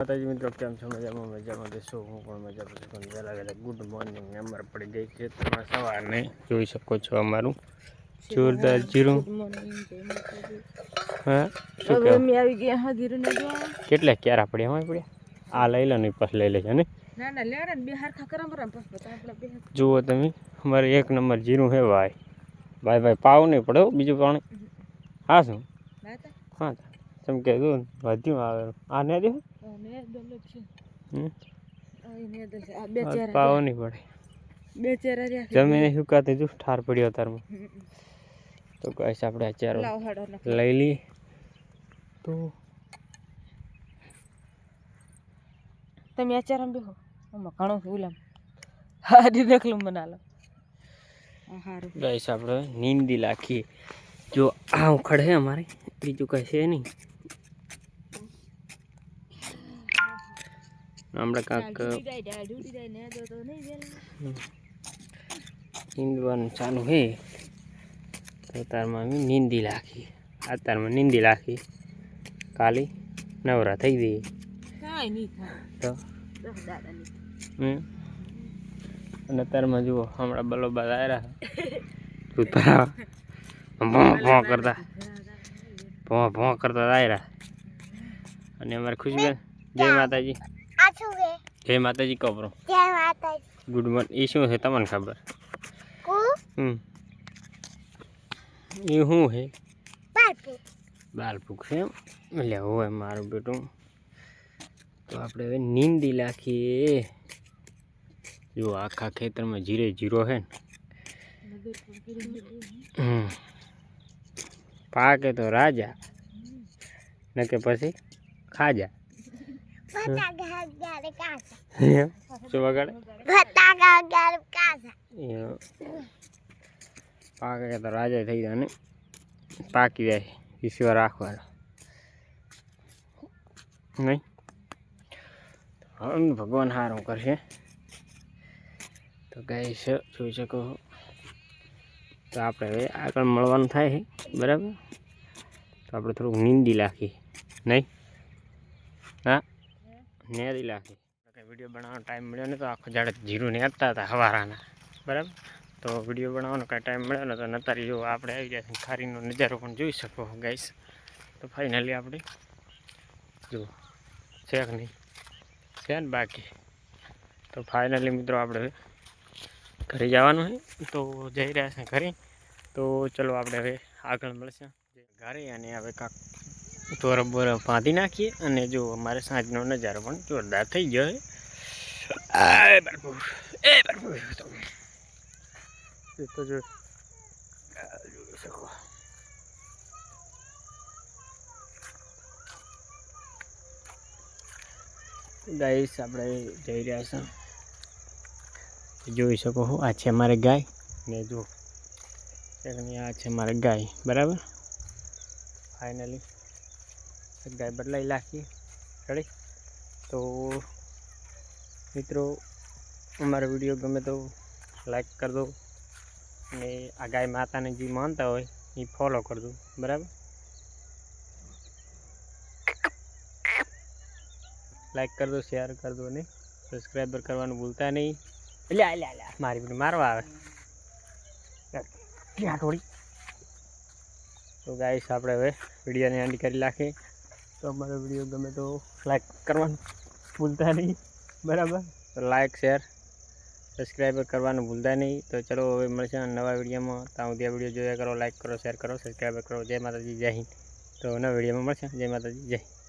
માતાજી મિત્રો કેમ છો? મજામાં મજામાં. દેશો હું પણ મજા પછી પણ વહેલા વહેલા ગુડ મોર્નિંગ અમારે પડી ગઈ છે. તમે સવારને જોઈ શકો છો અમારું. જોરદાર જીરું. હા શું હવે કહેવું આવી ગયા હા જીરું કેટલા ક્યારા પડ્યા હોય પડ્યા? આ લઈ લો ને પછી લઈ લેજો ને. જુઓ તમે અમારે એક નંબર જીરું હે ભાઈ. ભાઈ ભાઈ પાવ નહીં પડે બીજું પાણી. હા શું? હા તમે કહેજો વધ્યું આવે. આ ને દે પાવ. નહીં પડે. બે ચેરા જમીને સુકાતી ઠાર પડ્યો તારમાં. તો આપણે આ ચારો. લઈ લઈએ. તો તમે આ ચેરા બેહો. આમાં ઘણું ઉલામ. હારી નકલું બના લો હારું. આપણે નીંદી લાખીએ જો આ ઉખડ છે અમારે. બીજું કઈ છે નહીં. આપણે કાંક નીંદવાનું ચાલુ હે. તો તારમાં અમે નીંદી લાખી. આ તારમાં નીંદી લાખી. કાલી નવરા થઈ થાય. તો? હમ. અને અત્યારમાં જુઓ હમણાં બલોબા આવ્યા દૂધ ભરાવા ભોં ભોં કરતા. ભોં ભોં કરતા આવ્યા અને અમારે ખુશબેન જય માતાજી. જય માતાજી. કપરો ગુડ મોર્નિંગ એ શું છે તમને ખબર? હમ. એ શું છે બાલપુક છે એટલે હોય મારું બેટું. તો આપણે હવે નીંદી લાખીએ. જો આખા ખેતરમાં જીરે જીરો છે ને. પાકે તો રાજા. ન કે પછી ખાજા. પાકે તો રાજા થઈ જાય ને પાકી જાય ઈશ્વર રાખવાનો નહીં હવે ભગવાન સારું કરશે તો ગાઈસ જોઈ શકો તો આપણે હવે આગળ મળવાનું થાય છે બરાબર તો આપણે થોડુંક નીંદી લાખી નહીં હા નેરી લાખી વીડિયો બનાવવાનો ટાઈમ મળ્યો ને તો આખો જાડે જીરું નેરતા હતા હવારાના, બરાબર? તો વીડિયો બનાવવાનો કાંઈ ટાઈમ મળ્યો ને તો નતારી જો આપણે આવી જાય ખારીનો નજારો પણ જોઈ શકો ગાઈસ તો ફાઇનલી આપણે જુઓ છે કે નહીં? છે ને બાકી? તો ફાઇનલી મિત્રો આપણે ઘરે જવાનું છે. તો જઈ રહ્યા છે ઘરે. તો ચલો આપણે હવે આગળ મળશે. ઘરે અને હવે કાંક તોરફ બોરફ બાંધી નાખીએ અને જો અમારે સાંજનો નજારો પણ જોરદાર થઈ ગયો છે. એ તો જો ગાઈસ આપણે જઈ રહ્યા છે જોઈ શકો છો આ છે અમારે ગાય. ને જો આ છે મારે ગાય. બરાબર? ફાઇનલી ગાય બદલાઈ નાખી. રેડી તો મિત્રો અમારો વીડિયો ગમે તો લાઈક કરી દો અને આ ગાય માતાને જે માનતા હોય એ ફોલો કરજો બરાબર? લાઈક કરી દો શેર કરી દો અને સબસ્ક્રાઈબર કરવાનું ભૂલતા નહીં. એટલે લ્યા લ્યા મારી પણ મારવા આવે. ક્યાં થોડી. તો ગાઈશ આપણે હવે વિડીયોને એન્ડ કરી નાખીએ. તો અમારો વીડિયો ગમે તો લાઈક કરવાનું ભૂલતા નહીં. બરાબર? તો લાઈક શેર સબસ્ક્રાઈબ કરવાનું ભૂલતા નહીં. તો ચલો હવે મળશે નવા વિડીયોમાં. ત્યાં સુધી વીડિયો જોયા કરો લાઈક કરો શેર કરો સબસ્ક્રાઈબ કરો. જય માતાજી, જય હિન્દ. તો નવા વિડીયોમાં મળશે. જય માતાજી, જય